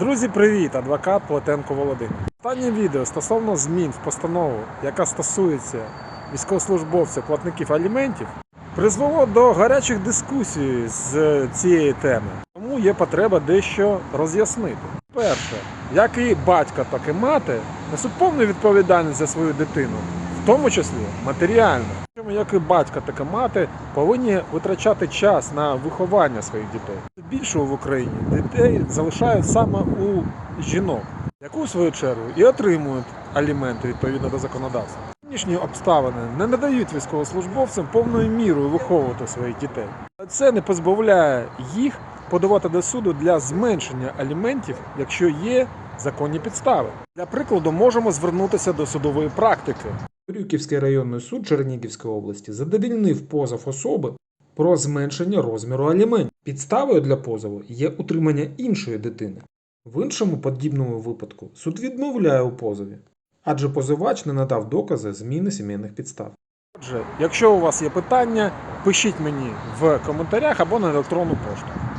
Друзі, привіт! Адвокат Плетенко Володимир. Останнє відео стосовно змін в постанову, яка стосується військовослужбовців платників аліментів, призвело до гарячих дискусій з цієї теми. Тому є потреба дещо роз'яснити. Перше, як і батько, так і мати несуть повну відповідальність за свою дитину, в тому числі матеріально. Як і батько, так і мати повинні витрачати час на виховання своїх дітей. Більшого в Україні дітей залишають саме у жінок, яку в свою чергу і отримують аліменти відповідно до законодавства. Нинішні обставини не надають військовослужбовцям повною мірою виховувати своїх дітей. Це не позбавляє їх подавати до суду для зменшення аліментів, якщо є законні підстави. Для прикладу, можемо звернутися до судової практики. Крюківський районний суд Чернігівської області задовільнив позов особи про зменшення розміру аліментів. Підставою для позову є утримання іншої дитини. В іншому подібному випадку суд відмовляє у позові, адже позивач не надав докази зміни сімейних підстав. Отже, якщо у вас є питання, пишіть мені в коментарях або на електронну пошту.